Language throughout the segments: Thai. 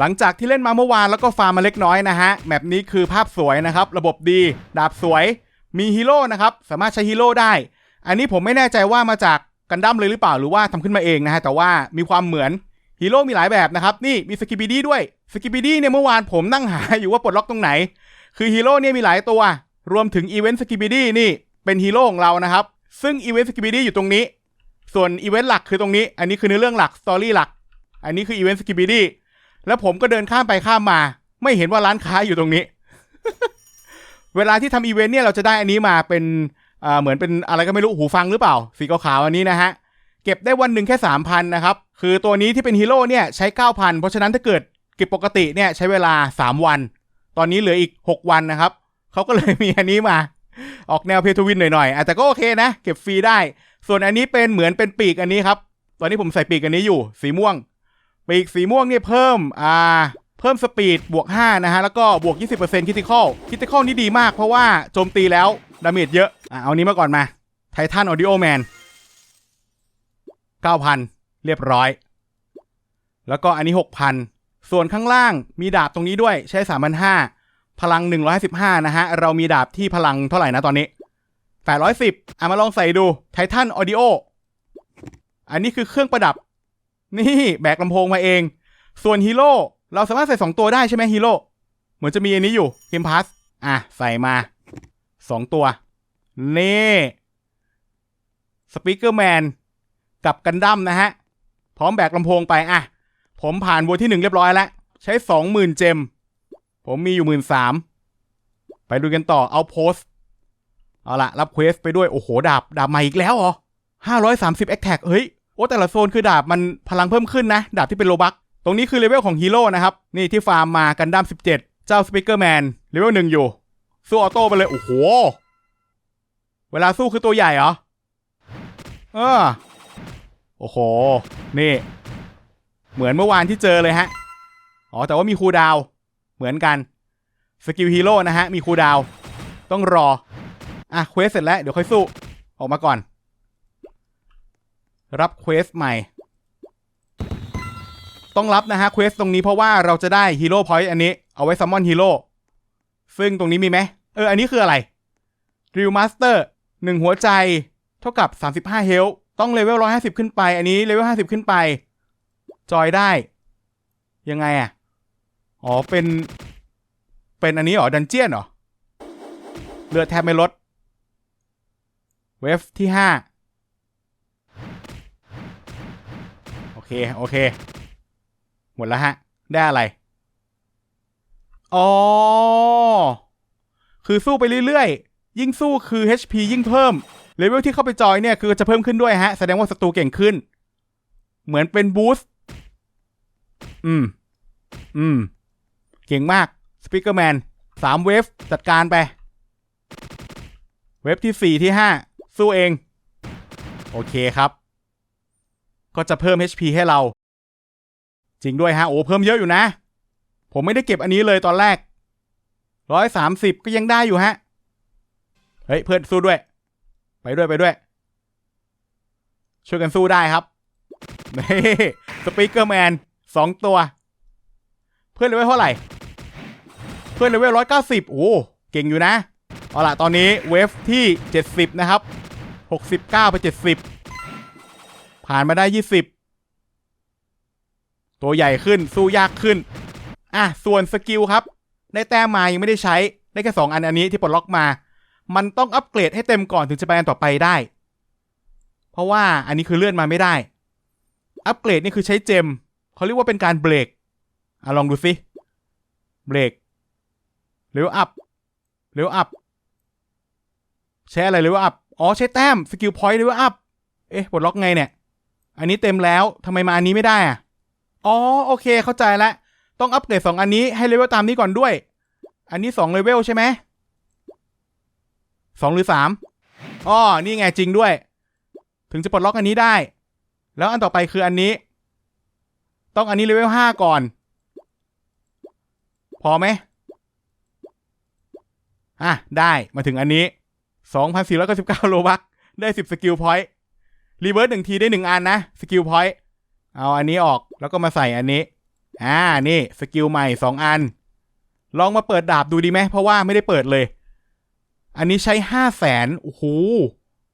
หลังจากที่เล่นมาเมื่อวานแล้วก็ฟาร์มมาเล็กน้อยนะฮะแมปนี้คือภาพสวยนะครับ ระบบดี ดาบสวย มีฮีโร่นะครับ สามารถใช้ฮีโร่ได้ อันนี้ผมไม่แน่ใจว่ามาจากกันดั้มเลยหรือเปล่าหรือว่าทำขึ้นมาเองนะฮะแต่ว่ามีความเหมือนฮีโร่มีหลายแบบนะครับ นี่มีสกิบิดี้ด้วยสกิบิดี้เนี่ยเมื่อวานผมนั่งหาอยู่ว่าปลดล็อกตรงไหน คือฮีโร่เนี่ยมีหลายตัว รวมถึงอีเวนต์สกิบิดี้นี่เป็นฮีโร่ของเรานะครับ ซึ่งอีเวนต์สกิบิดี้อยู่ตรงนี้ ส่วนอีเวนต์หลักคือตรงนี้ อันนี้คือเนื้อเรื่องหลักสตอรี่หลัก อันนี้คืออีเวนต์สกิบิดี้ แล้วผมก็เดินข้ามไปข้ามมา ไม่เห็นว่าร้านค้าอยู่ตรงนี้ เวลาที่ทำอีเวนต์เนี่ยเราจะได้อันนี้มาเป็นเหมือนเป็นอะไรก็ไม่รู้หูฟังหรือเปล่า สีขาวๆอันนี้นะฮะ เก็บได้วันหนึ่งแค่ 3,000 นะครับ คือตัวนี้ที่เป็นฮีโร่เนี่ยใช้ 9,000 เพราะฉะนั้นถ้าเกิดเก็บปกติเนี่ยใช้เวลา 3 วัน ตอนนี้เหลืออีก 6 วันนะครับเขาก็เลยมีอันนี้มา ออกแนวเพทูวินหน่อยๆแต่ก็โอเคนะ เก็บฟรีได้ ส่วนอันนี้เป็นเหมือนเป็นปีกอันนี้ครับ ตอนนี้ผมใส่ปีกอันนี้อยู่ สีม่วง ปีกสีม่วงเนี่ยเพิ่มอ่าเพิ่มสปีดบวก 5 นะฮะ แล้วก็บวก 20%คิติคอลคิติคอลนี่ดีมากเพราะว่าโจมตีแล้ว ดาเมจเยอะ อะ เอานี้มาก่อนมาไททันออดิโอแมน9,000 เรียบร้อย แล้วก็อันนี้ 6,000 ส่วนข้างล่างมีดาบตรงนี้ด้วยใช้ 3,500 พลัง 115 นะฮะ เรามีดาบที่พลังเท่าไหร่นะตอนนี้ 810 อะ มาลองใส่ดูไททันออดิโออันนี้คือเครื่องประดับ นี่แบกลำโพงมาเอง ส่วนฮีโร่เราสามารถใส่ 2 ตัวได้ใช่ไหมฮีโร่เหมือนจะมีอันนี้อยู่เกมพาสอะ ใส่มา 2 ตัว นี่สปีกเกอร์แมนกับกันดั้มนะฮะ พร้อมแบกลำโพงไปอะ ผมผ่านบทที่หนึ่งเรียบร้อยแล้ว ใช้ 20,000 เจม ผมมีอยู่หมื่นสามไปดูกันต่อเอาโพสเอาละรับเควสไปด้วย โอ้โหดาบดาบใหม่อีกแล้วเหรอ530แอคแท็กเฮ้ย อ้แต่ละโซนคือดาบมันพลังเพิ่มขึ้นนะ ดาบที่เป็นโลบัก ตรงนี้คือเลเวลของฮีโร่นะครับ นี่ที่ฟาร์มมากันดั้ม17 เจ้าสปิเกอร์แมนเลเวลหนึ่งอยู่ สู้ออโต้ไปเลย โอ้โห เวลาสู้คือตัวใหญ่เหรอ เออ โอ้โห นี่ เหมือนเมื่อวานที่เจอเลยฮะ อ๋อแต่ว่ามีคูดาว เหมือนกัน สกิลฮีโร่นะฮะ มีคูดาว ต้องรอ อะเควสเสร็จแล้ว เดี๋ยวค่อยสู้ ออกมาก่อน รับเควสใหม่ ต้องรับนะฮะเควสตรงนี้เพราะว่าเราจะได้ฮีโร่พอยต์อันนี้เอาไว้ซัมมอนฮีโร่ซึ่งตรงนี้มีไหมเออ อันนี้คืออะไรรีวมาสเตอร์หนึ่งหัวใจ เท่ากับ 35 เฮลต้องเลเวล150 ขึ้นไป อันนี้เลเวล50 ขึ้นไป จอยได้ ยังไงอะ อ๋อ เป็น เป็นอันนี้เหรอ ดันเจียนเหรอ เลือดแทบไม่ลด เวฟที่ 5 เค โอเค หมดแล้วฮะ ได้อะไร อ๋อ คือสู้ไปเรื่อยๆ ยิ่งสู้คือ HP ยิ่งเพิ่ม เลเวลที่เข้าไปจอยเนี่ย คือจะเพิ่มขึ้นด้วยฮะ แสดงว่าศัตรูเก่งขึ้น เหมือนเป็นบูสต์ อืม อืม เก่งมาก สปิเกอร์แมนสามเวฟจัดการไป เวฟที่สี่ที่ห้าสู้เอง โอเคครับ ก็จะเพิ่ม HP ให้เรา จริงด้วยฮะโอ้เพิ่มเยอะอยู่นะ ผมไม่ได้เก็บอันนี้เลยตอนแรกร้อยสามสิบก็ยังได้อยู่ฮะ เฮ้ยเพื่อนสู้ด้วย ไปด้วยไปด้วย ช่วยกันสู้ได้ครับนี่สปีกเกอร์แมนสองตัว เพื่อนเลเวลเท่าไหร่ เพื่อนเลเวลร้อยเก้าสิบโอ้เก่งอยู่นะ เอาล่ะ ตอนนี้เวฟที่เจ็ดสิบนะครับหกสิบเก้าไปเจ็ดสิบ ผ่านมาได้ยี่สิบตัวใหญ่ขึ้นสู้ยากขึ้น อะ ส่วนสกิลครับ ได้แต้มมายังไม่ได้ใช้ ได้แค่สองอันอันนี้ที่ปลดล็อกมา มันต้องอัปเกรดให้เต็มก่อนถึงจะไปอันต่อไปได้ เพราะว่าอันนี้คือเลื่อนมาไม่ได้ อัปเกรดนี่คือใช้เจมเขาเรียกว่าเป็นการเบรกอะลองดูสิเบรกเร็วอัพเร็วอัพใช้อะไรเร็วอัพอ๋อใช้แต้มสกิลพอยต์เร็วอัพเอ๊ะปลดล็อกไงเนี่ย อันนี้เต็มแล้วทำไมมาอันนี้ไม่ได้อะอ๋อโอเคเข้าใจแล้วต้องอัปเกรดสองอันนี้ให้เลเวลตามนี้ก่อนด้วย อันนี้สองเลเวลใช่ไหมสองหรือสามอ๋อนี่ไงจริงด้วย ถึงจะปลดล็อกอันนี้ได้ แล้วอันต่อไปคืออันนี้ ต้องอันนี้เลเวลห้าก่อน พอไหมอะ ได้มาถึงอันนี้ 2,499 โลบัก ได้ 10 สกิลพอยต์ รีเวิร์สหนึ่งทีได้หนึ่งอันนะสกิลพอยต์เอาอันนี้ออกแล้วก็มาใส่อันนี้อ่านี่สกิลใหม่สองอัน ลองมาเปิดดาบดูดีไหมเพราะว่าไม่ได้เปิดเลย อันนี้ใช้ห้าแสนโอ้โห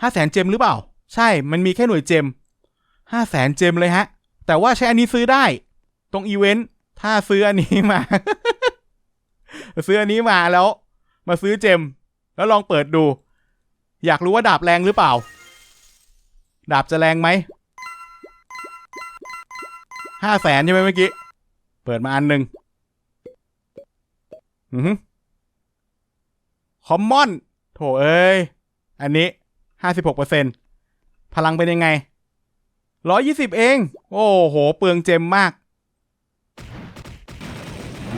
ห้าแสนเจมหรือเปล่า ใช่มันมีแค่หน่วยเจมห้าแสนเจมเลยฮะ แต่ว่าใช้อันนี้ซื้อได้ ตรงอีเวนต์ถ้าซื้ออันนี้มา ซื้ออันนี้มาแล้ว มาซื้อเจม แล้วลองเปิดดู อยากรู้ว่าดาบแรงหรือเปล่า ดาบจะแรงไหมห้าแสนใช่ไหมเมื่อกี้ เปิดมาอันหนึ่งอือฮึคอมมอน โถเอ้ย อันนี้ห้าสิบหกเปอร์เซ็นพลังเป็นยังไงร้อยี่สิบเอง โอ้โห เปลืองเจมมาก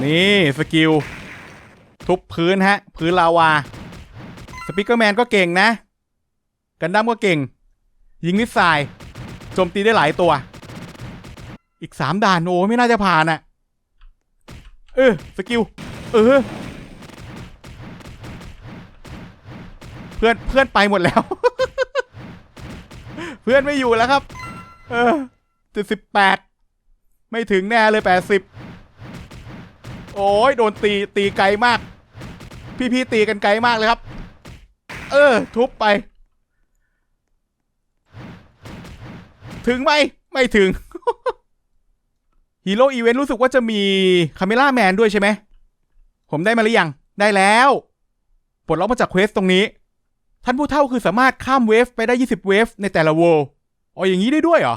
นี่ สกิล ทุบพื้นฮะ พื้นลาวา สปิเกอร์แมนก็เก่งนะ กันดั้มก็เก่ง ยิงนิสไซล์โจมตีได้หลายตัว อีกสามด่านโอ้ไม่น่าจะผ่านอะ่ะ เออสกิล เออ เพื่อนเพื่อนไปหมดแล้ว เพื่อนไม่อยู่แล้วครับ เออเจ็ดสิบแปดไม่ถึงแน่เลยแปดสิบโอ้ยโดนตีตีไกลมาก พี่ๆตีกันไกลมากเลยครับ เออ ทุบไป ถึงไหมไม่ถึงฮีโร่อีเวนต์รู้สึกว่าจะมีคาเมล่าแมนด้วยใช่ไหม ผมได้มาหรือยัง ได้แล้ว ปลดล็อกมาจากเควสตรงนี้ ท่านผู้เท่าคือสามารถข้ามเวฟไปได้ 20 เวฟในแต่ละโวลอ๋ออย่างนี้ได้ด้วยเหรอ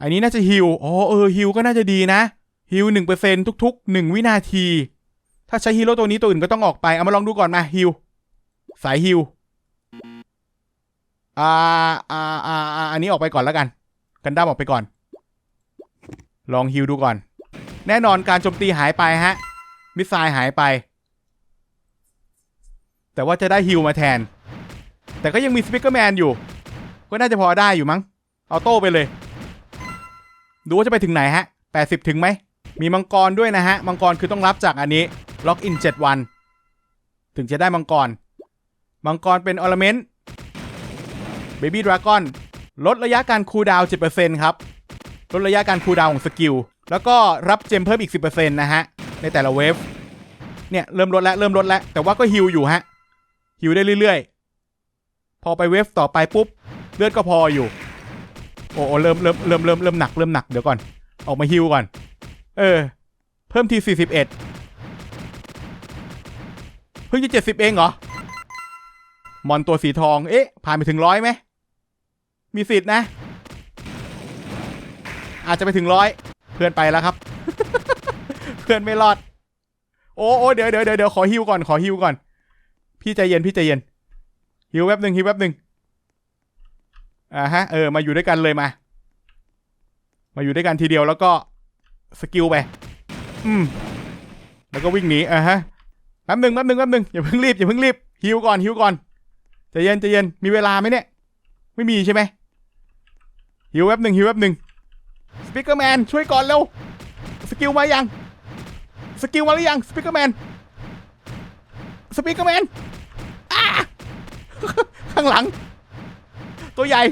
อันนี้น่าจะฮิลอ๋อเออฮิลก็น่าจะดีนะฮิลหนึ่งเปอร์เซ็นทุกๆหนึ่งวินาที ถ้าใช้ฮีโร่ตัวนี้ตัวอื่นก็ต้องออกไป เอามาลองดูก่อนมาฮิลสายฮิลอ่าอ่าอ่าอ่าอันนี้ออกไปก่อนแล้วกัน กันด้ามออกไปก่อน ลองฮิลดูก่อน แน่นอนการโจมตีหายไปฮะ มิสไซล์หายไป แต่ว่าจะได้ฮิลมาแทน แต่ก็ยังมีสปิเกอร์แมนอยู่ ก็น่าจะพอได้อยู่มั้ง เอาโต้ไปเลย ดูว่าจะไปถึงไหนฮะ 80 ถึงไหม มีมังกรด้วยนะฮะ มังกรคือต้องรับจากอันนี้ ล็อกอิน 7 วัน ถึงจะได้มังกร มังกรเป็นออร์เมนต์เบบี้ดราก้อน ลดระยะการคูลดาวน์7%ครับ ลดระยะการคูลดาวน์ของสกิล แล้วก็รับเจมเพิ่มอีก 10%นะฮะ ในแต่ละเวฟ เนี่ย เริ่มลดแล้ว เริ่มลดแล้ว แต่ว่าก็ฮิลอยู่ฮะ ฮิลได้เรื่อยๆ พอไปเวฟต่อไปปุ๊บ เลือดก็พออยู่ โอ้โอ้เริ่มเริ่มเริ่มเริ่มเริ่มหนัก เริ่มหนัก เดี๋ยวก่อน ออกมาฮิลก่อน เออ เพิ่มที41เพิ่งจะ70เองเหรอ มอนตัวสีทอง เอ๊ะ ผ่านไปถึงร้อยไหม มีสิทธิ์นะ อาจจะไปถึงร้อยเพื่อนไปแล้วครับ เพื่อนไม่รอด โอ้โอ้เดี๋ยวเดี๋ยวเดี๋ยวขอฮิวก่อนขอฮิวก่อน พี่ใจเย็นพี่ใจเย็นฮิวแป๊บหนึ่งฮิวแป๊บหนึ่งอ่าฮะเออมาอยู่ด้วยกันเลยมา มาอยู่ด้วยกันทีเดียวแล้วก็สกิลไปอืมแล้วก็วิ่งหนีอ่าฮะแป๊บหนึ่งแป๊บหนึ่งแป๊บหนึ่งอย่าเพิ่งรีบอย่าเพิ่งรีบฮิวก่อนฮิวก่อนใจเย็นใจเย็นมีเวลาไหมเนี่ย ไม่มีใช่ไหม ฮิวแป๊บหนึ่งฮิวแป๊บหนึ่งสปิเกอร์แมนช่วยก่อนเร็ว สกิลมายัง สกิลมาหรือยังสปิเกอร์แมน สปิเกอร์แมนข้างหลัง ตัวใหญ่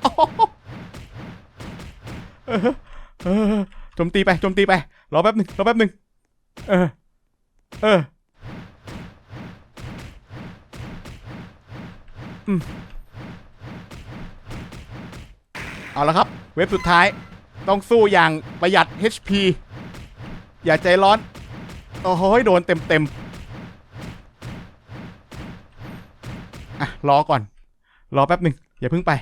โอ้โหเออเออโจมตีไปโจมตีไป รอแป๊บหนึ่งรอแป๊บหนึ่งเออ เออ อืม เอาละครับ เว็บสุดท้ายต้องสู้อย่างประหยัด HP อย่าใจร้อน โอ้โหโดนเต็มเต็มอะรอก่อน รอแป๊บหนึ่งอย่าเพิ่งไป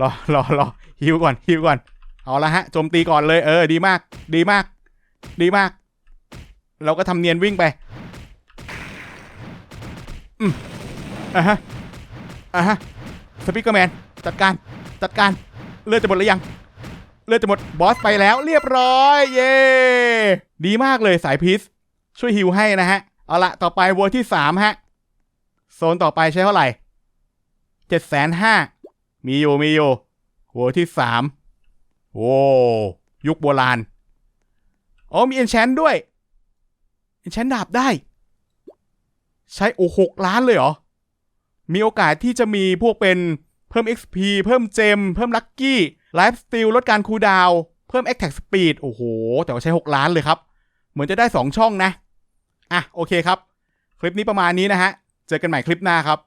รอรอรอฮิวก่อนฮิวก่อน เอาละฮะโจมตีก่อนเลยเออดีมาก ดีมาก ดีมาก เราก็ทำเนียนวิ่งไป อืมอะฮะอะฮะสปิเกอร์แมนจัดการจัดการ เลือดจะหมดหรือยัง เลือดจะหมดบอสไปแล้วเรียบร้อย เย้ดีมากเลยสายพีซช่วยฮิวให้นะฮะ เอาละต่อไปวัวที่สามฮะ โซนต่อไปใช้เท่าไหร่เจ็ดแสนห้ามีอยู่มีอยู่วัวที่สามโอ้ยุคโบราณอ๋อมีเอนแชนด้วยเอนแชนดาบได้ ใช้โอ้หกล้านเลยเหรอ มีโอกาสที่จะมีพวกเป็น เพิ่ม XP เพิ่มเจม เพิ่มลัคกี้ไลฟ์สติลลดการคูลดาวเพิ่มพิ่ม attack speed โอ้โห แต่ว่าใช้ 6 ล้านเลยครับ เหมือนจะได้ 2 ช่องนะ อะ โอเคครับ คลิปนี้ประมาณนี้นะฮะ เจอกันใหม่คลิปหน้าครับ